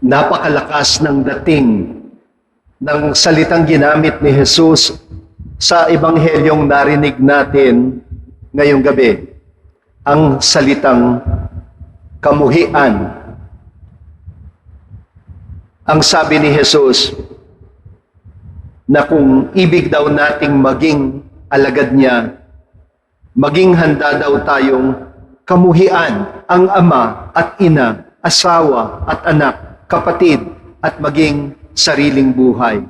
napakalakas ng dating ng salitang ginamit ni Jesus sa ebanghelyong narinig natin ngayong gabi. Ang salitang kamuhian. Ang sabi ni Jesus na kung ibig daw nating maging alagad niya, maging handa daw tayong kamuhian ang ama at ina, asawa at anak, kapatid at maging sariling buhay.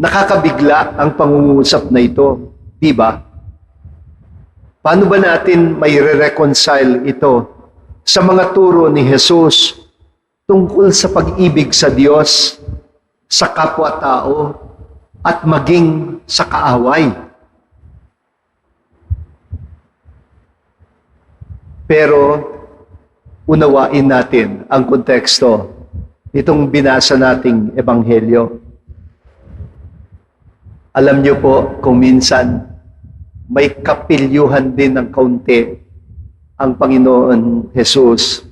Nakakabigla ang pangungusap na ito, di ba? Paano ba natin may reconcile ito sa mga turo ni Jesus tungkol sa pag-ibig sa Diyos, sa kapwa-tao, at maging sa kaaway? Pero unawain natin ang konteksto itong binasa nating ebanghelyo. Alam niyo po kung minsan may kapilyuhan din ng kaunti ang Panginoon Jesus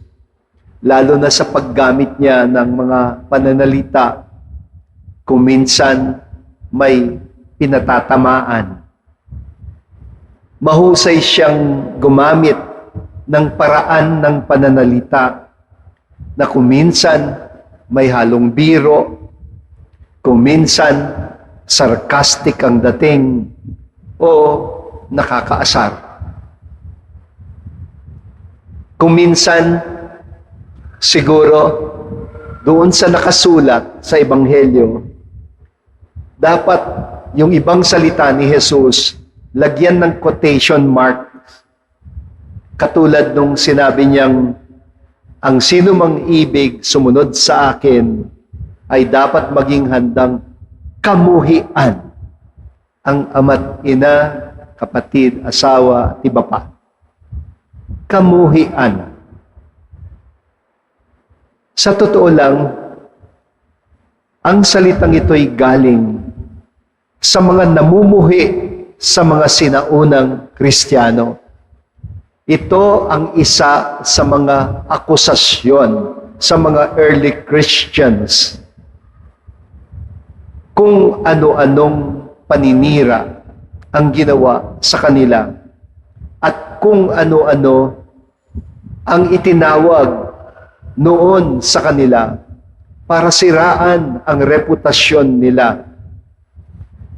lalo na sa paggamit niya ng mga pananalita kung minsan may pinatatamaan. Mahusay siyang gumamit ng paraan ng pananalita na kung minsan may halong biro, kung minsan sarcastic ang dating o nakakaasar. Kung minsan siguro doon sa nakasulat sa Ebanghelyo, dapat yung ibang salita ni Jesus lagyan ng quotation mark katulad nung sinabi niyang ang sino mang ibig sumunod sa akin ay dapat maging handang kamuhian ang ama't ina, kapatid, asawa, at iba pa. Kamuhian. Sa totoo lang, ang salitang ito'y galing sa mga namumuhi sa mga sinaunang Kristiyano. Ito ang isa sa mga akusasyon sa mga early Christians kung ano-anong paninira ang ginawa sa kanila at kung ano-ano ang itinawag noon sa kanila para siraan ang reputasyon nila.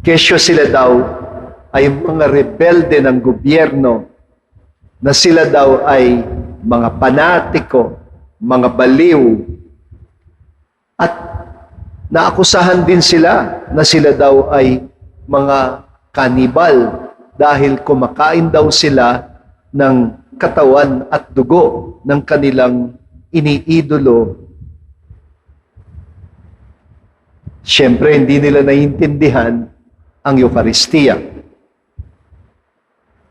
Kesyo sila daw ay mga rebelde ng gobyerno na sila daw ay mga panatiko, mga baliw, at naakusahan din sila na sila daw ay mga kanibal dahil kumakain daw sila ng katawan at dugo ng kanilang iniidolo. Siyempre, hindi nila naiintindihan ang Eukaristiya.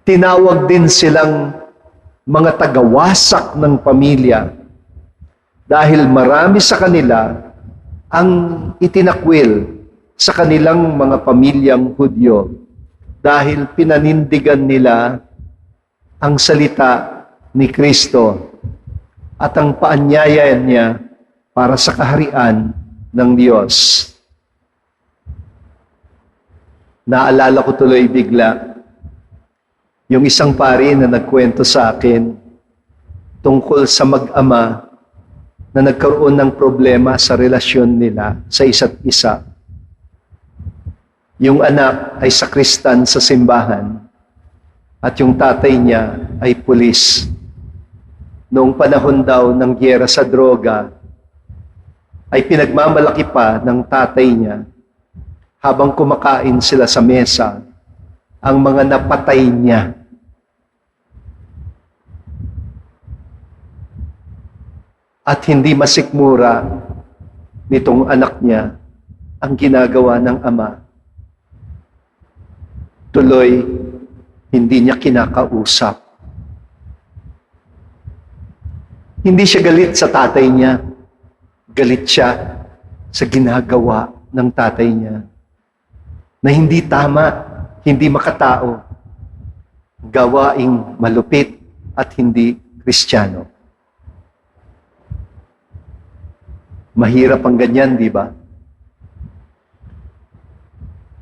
Tinawag din silang mga tagawasak ng pamilya dahil marami sa kanila ang itinakwil sa kanilang mga pamilyang Hudyo dahil pinanindigan nila ang salita ni Kristo at ang paanyaya niya para sa kaharian ng Diyos. Naalala ko tuloy bigla yung isang pari na nagkwento sa akin tungkol sa mag-ama na nagkaroon ng problema sa relasyon nila sa isa't isa. Yung anak ay sakristan sa simbahan at yung tatay niya ay pulis. Noong panahon daw ng gyera sa droga, ay pinagmamalaki pa ng tatay niya habang kumakain sila sa mesa ang mga napatay niya. At hindi masikmura nitong anak niya ang ginagawa ng ama. Tuloy, hindi niya kinakausap. Hindi siya galit sa tatay niya. Galit siya sa ginagawa ng tatay niya na hindi tama, hindi makatao, gawaing malupit at hindi kristyano. Mahirap ang ganyan, di ba?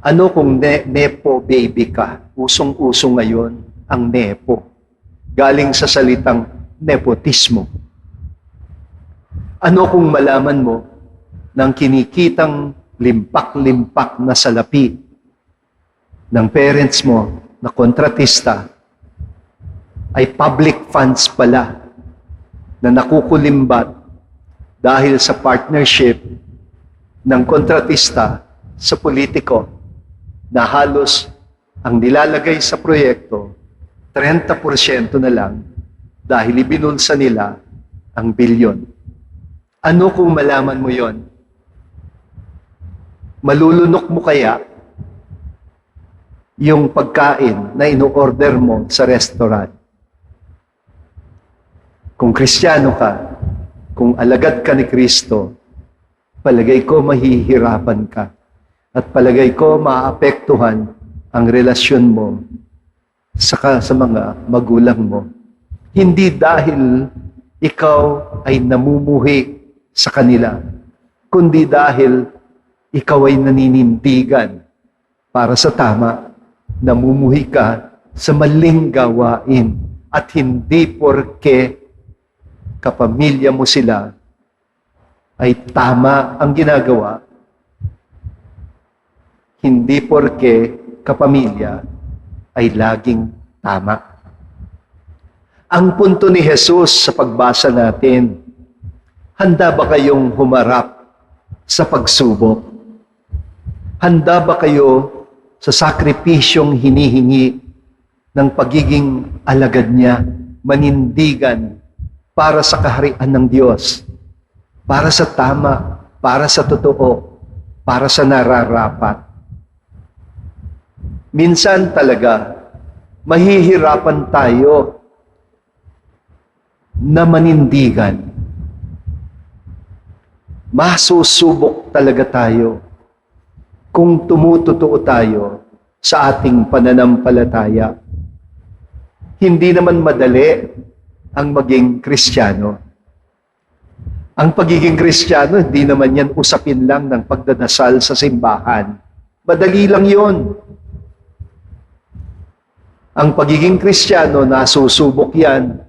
Ano kung ne- nepo baby ka? Usong-uso ngayon ang nepo. Galing sa salitang nepotismo. Ano kung malaman mo ng kinikitang limpak-limpak na salapi ng parents mo na kontratista ay public funds pala na nakukulimbat dahil sa partnership ng kontratista sa politiko na halos ang nilalagay sa proyekto 30% na lang dahil ibinulsa nila ang bilyon. Ano kung malaman mo yon? Malulunok mo kaya yung pagkain na ino-order mo sa restaurant? Kung kristyano ka, kung alagad ka ni Kristo, palagay ko mahihirapan ka. At palagay ko maapektuhan ang relasyon mo sa, ka- sa mga magulang mo. Hindi dahil ikaw ay namumuhi sa kanila, kundi dahil ikaw ay naninindigan para sa tama, namumuhi ka sa maling gawain at hindi porke kapamilya mo sila ay tama ang ginagawa, hindi porke kapamilya ay laging tama. Ang punto ni Jesus sa pagbasa natin, handa ba kayong humarap sa pagsubok? Handa ba kayo sa sakripisyong hinihingi ng pagiging alagad niya, manindigan para sa kaharian ng Diyos, para sa tama, para sa totoo, para sa nararapat? Minsan talaga, mahihirapan tayo na manindigan. Masusubok talaga tayo kung tumutotoo tayo sa ating pananampalataya. Hindi naman madali ang maging kristyano. Ang pagiging kristyano, hindi naman yan usapin lang ng pagdadasal sa simbahan. Madali lang yon. Ang pagiging kristyano, nasusubok yan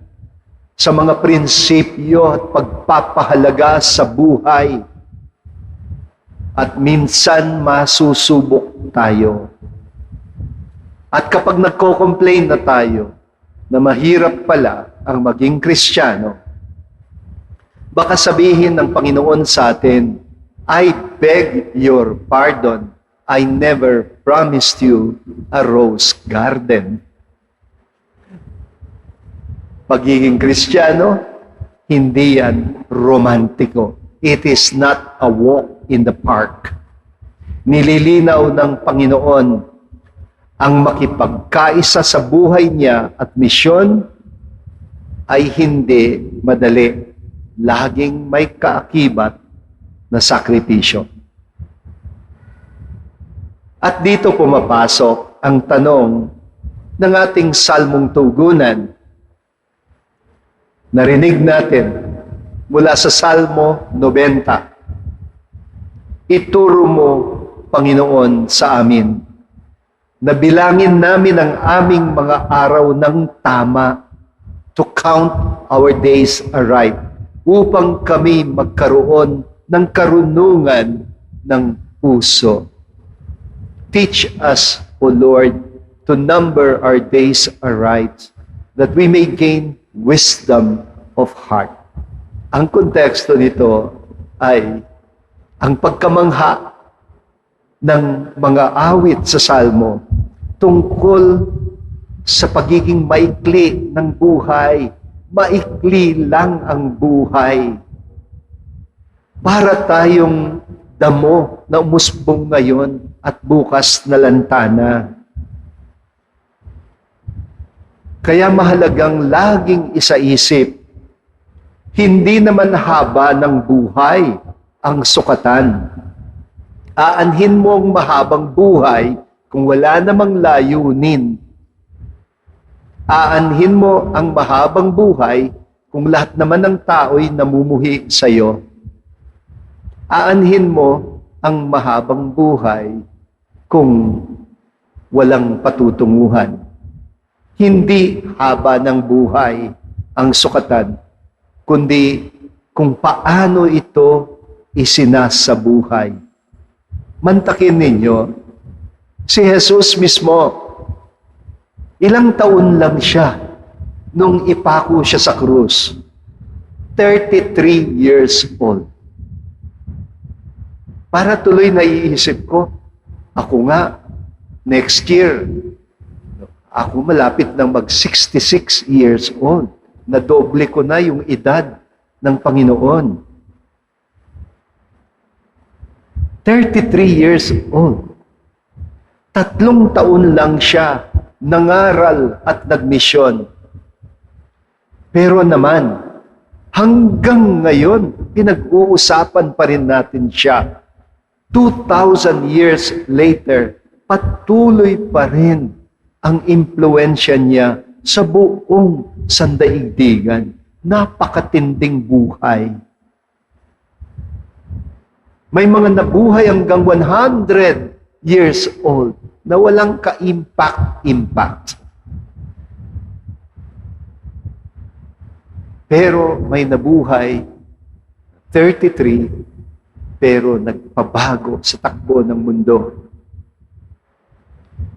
sa mga prinsipyo at pagpapahalaga sa buhay. At minsan masusubok tayo. At kapag nagko-complain na tayo na mahirap pala ang maging kristyano, baka sabihin ng Panginoon sa atin, I beg your pardon. I never promised you a rose garden. Pagiging kristyano, hindi yan romantiko. It is not a walk in the park. Nililinaw ng Panginoon ang makipagkaisa sa buhay niya at misyon ay hindi madali. Laging may kaakibat na sakripisyo. At dito pumapasok ang tanong ng ating salmong tugunan. Narinig natin mula sa Salmo 90. Ituro mo, Panginoon, sa amin na bilangin namin ang aming mga araw ng tama to count our days aright upang kami magkaroon ng karunungan ng puso. Teach us, O Lord, to number our days aright, that we may gain wisdom of heart. Ang konteksto nito ay ang pagkamangha ng mga awit sa Salmo tungkol sa pagiging maikli ng buhay. Maikli lang ang buhay. Para tayong damo na umusbong ngayon at bukas na lantana. Kaya mahalagang laging isaisip, hindi naman haba ng buhay ang sukatan. Aanhin mo ang mahabang buhay kung wala namang layunin. Aanhin mo ang mahabang buhay kung lahat naman ng tao'y namumuhi sa iyo. aanhin mo ang mahabang buhay kung walang patutunguhan. Hindi haba ng buhay ang sukatan, kundi kung paano ito isinasabuhay. Mantakin ninyo, si Jesus mismo, ilang taon lang siya nung ipako siya sa krus. 33 years old. Para tuloy naiisip ko, ako nga, next year, ako malapit ng mag 66 years old. Nadoble ko na yung edad ng Panginoon. 33 years old. Tatlong taon lang siya nangaral at nagmisyon. Pero naman, hanggang ngayon, pinag-uusapan pa rin natin siya. 2,000 years later, patuloy pa rin ang impluensya niya sa buong sandaigdigan. Napakatinding buhay. May mga nabuhay hanggang 100 years old na walang ka-impact-impact. Pero may nabuhay 33 pero nagpabago sa takbo ng mundo.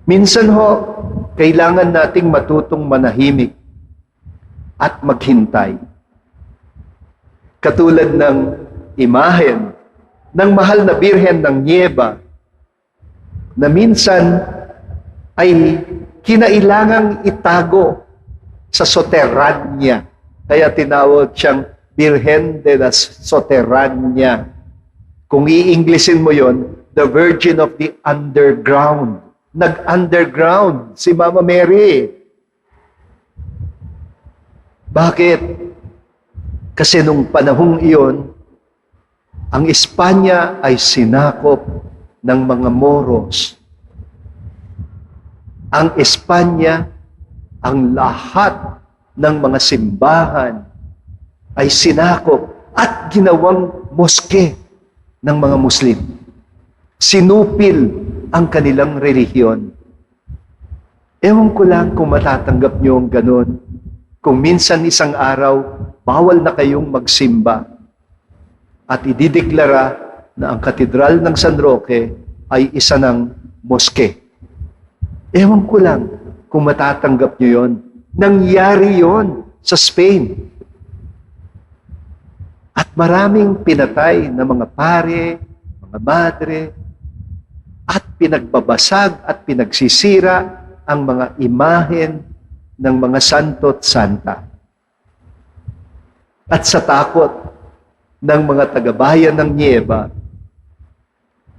Minsan ho, kailangan nating matutong manahimik at maghintay. Katulad ng imahen ng mahal na birhen ng Nieba na minsan ay kinailangang itago sa soterranya. Kaya tinawag siyang Birhen de la Soterranya. Kung i-Englishin mo yon, the Virgin of the Underground. Nag-underground si Mama Mary. Bakit? Kasi nung panahong iyon, ang Espanya ay sinakop ng mga Moros. Ang Espanya, ang lahat ng mga simbahan ay sinakop at ginawang moske ng mga Muslim. Sinupil ang kanilang relihiyon. Ewan ko lang kung matatanggap nyo ang ganun. Kung minsan isang araw, bawal na kayong magsimba at idideklara na ang katedral ng San Roque ay isa ng moske. Ewan ko lang kung matatanggap nyo yon. Nangyari yon sa Spain. At maraming pinatay na mga pare, mga madre, at pinagbabasag at pinagsisira ang mga imahen ng mga santo at santa. At sa takot ng mga tagabayan ng Nieba,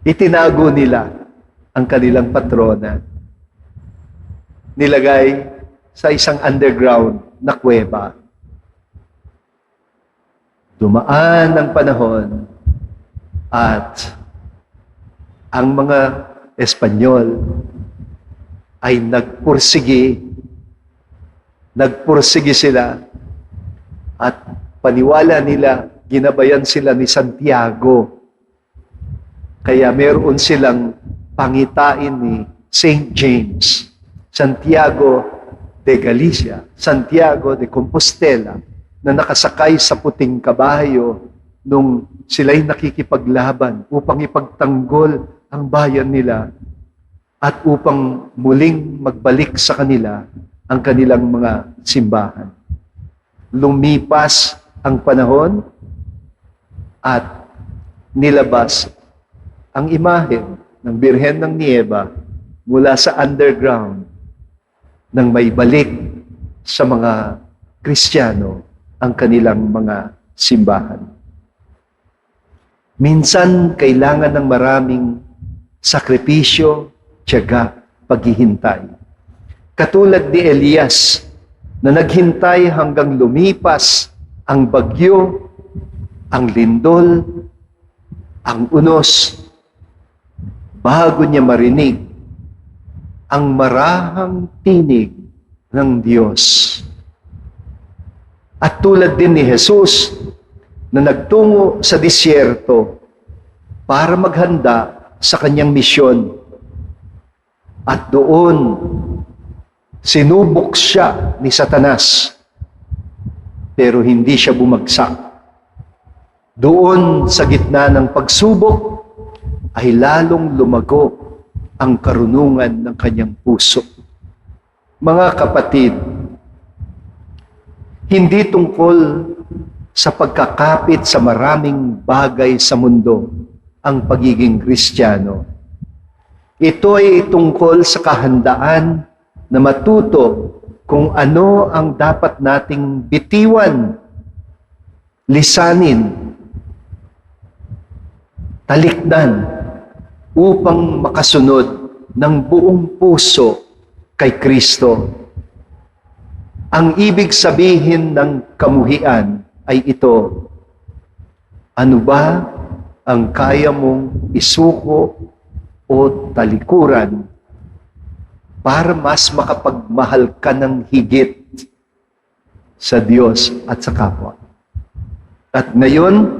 itinago nila ang kanilang patrona. Nilagay sa isang underground na kuweba. Dumaan ang panahon at ang mga Espanyol ay nagpursigi, nagpursigi sila at paniwala nila, ginabayan sila ni Santiago. Kaya meron silang pangitain ni St. James, Santiago de Galicia, Santiago de Compostela, na nakasakay sa puting kabayo nung sila'y nakikipaglaban upang ipagtanggol ang bayan nila at upang muling magbalik sa kanila ang kanilang mga simbahan. Lumipas ang panahon at nilabas ang imahe ng Birhen ng Nieba mula sa underground nang may balik sa mga Kristiyano ang kanilang mga simbahan. Minsan, kailangan ng maraming sakripisyo, tiyaga, paghihintay. Katulad ni Elias na naghintay hanggang lumipas ang bagyo, ang lindol, ang unos, bago niya marinig ang marahang tinig ng Diyos. At tulad din ni Jesus na nagtungo sa disyerto para maghanda sa kanyang misyon. At doon, sinubok siya ni Satanas, pero hindi siya bumagsak. Doon sa gitna ng pagsubok, ay lalong lumago ang karunungan ng kanyang puso. Mga kapatid, hindi tungkol sa pagkakapit sa maraming bagay sa mundo ang pagiging Kristiyano. Ito ay tungkol sa kahandaan na matuto kung ano ang dapat nating bitiwan, lisanin, talikdan upang makasunod ng buong puso kay Kristo. Ang ibig sabihin ng kamuhian ay ito. Ano ba ang kaya mong isuko o talikuran para mas makapagmahal ka ng higit sa Diyos at sa kapwa? At ngayon,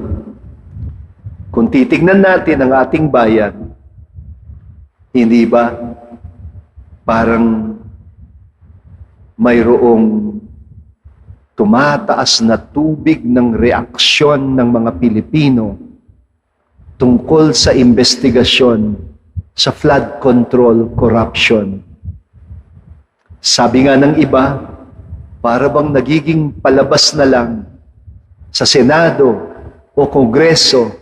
kung titignan natin ang ating bayan, hindi ba parang mayroong tumataas na tubig ng reaksyon ng mga Pilipino tungkol sa investigasyon sa flood control corruption. Sabi nga ng iba, para bang nagiging palabas na lang sa Senado o Kongreso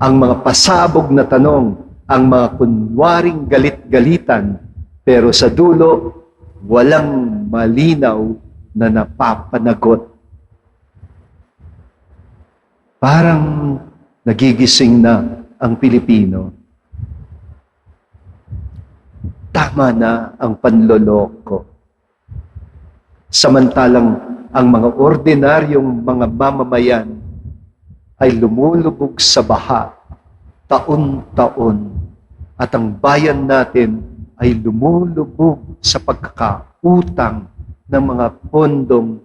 ang mga pasabog na tanong, ang mga kunwaring galit-galitan, pero sa dulo, walang malinaw na napapanagot. Parang nagigising na ang Pilipino. Tama na ang panloloko. Samantalang ang mga ordinaryong mga mamamayan ay lumulubog sa baha taon-taon at ang bayan natin ay lumulubog sa pagkakautang ng mga pondong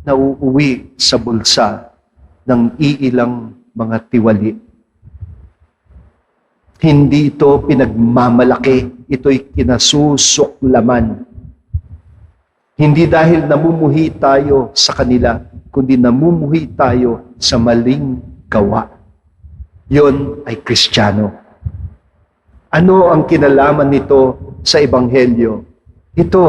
na uuwi sa bulsa ng iilang mga tiwali. Hindi ito pinagmamalaki, ito'y kinasusuklaman. Hindi dahil namumuhi tayo sa kanila, kundi namumuhi tayo sa maling gawa. Yon ay Kristiyano. Ano ang kinalaman nito sa Ebanghelyo? Ito,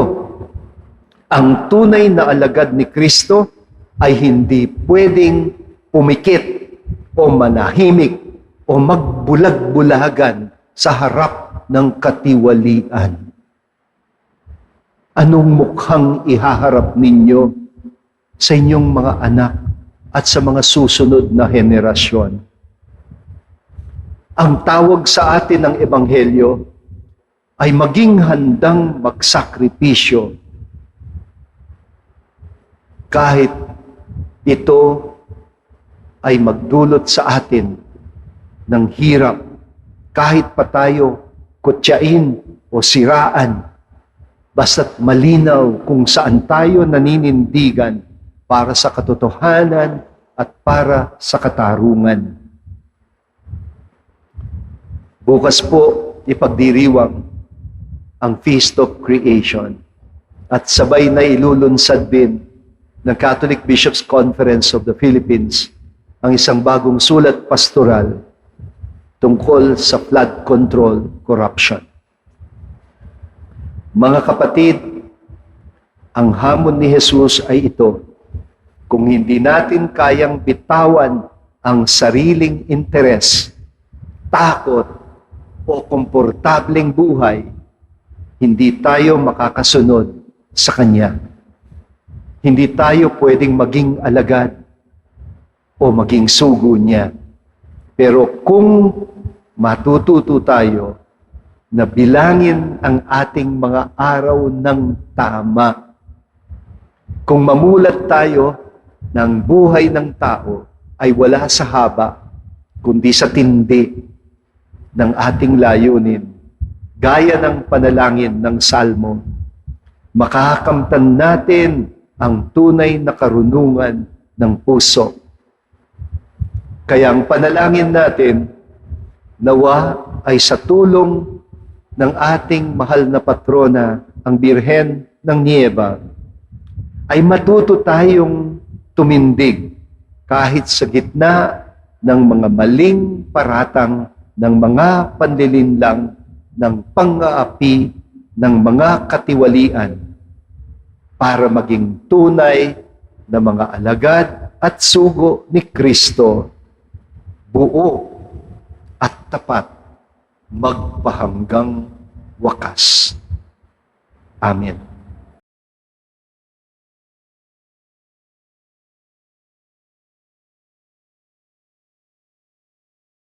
ang tunay na alagad ni Kristo ay hindi pwedeng pumikit o manahimik o magbulag-bulagan sa harap ng katiwalian. Anong mukhang ihaharap ninyo sa inyong mga anak at sa mga susunod na henerasyon? Ang tawag sa atin ng Ebanghelyo ay maging handang magsakripisyo kahit ito ay magdulot sa atin ng hirap kahit pa tayo kutyain o siraan basta't malinaw kung saan tayo naninindigan para sa katotohanan at para sa katarungan. Bukas po ipagdiriwang ang Feast of Creation at sabay na ilulunsad din ng Catholic Bishops Conference of the Philippines ang isang bagong sulat pastoral tungkol sa flood control corruption. Mga kapatid, ang hamon ni Jesus ay ito. Kung hindi natin kayang bitawan ang sariling interes, takot, o komportableng buhay, hindi tayo makakasunod sa Kanya. Hindi tayo pwedeng maging alagad o maging sugo niya. Pero kung matututo tayo na bilangin ang ating mga araw ng tama, kung mamulat tayo ng buhay ng tao ay wala sa haba, kundi sa tindi ng ating layunin, gaya ng panalangin ng Salmo, makakamtan natin ang tunay na karunungan ng puso. Kaya ang panalangin natin, nawa ay sa tulong ng ating mahal na patrona, ang Birhen ng Nieva, ay matuto tayong tumindig kahit sa gitna ng mga maling paratang ng mga panlilinlang ng pang-aapi ng mga katiwalian para maging tunay na mga alagad at sugo ni Kristo, buo at tapat, magpahanggang wakas. Amen.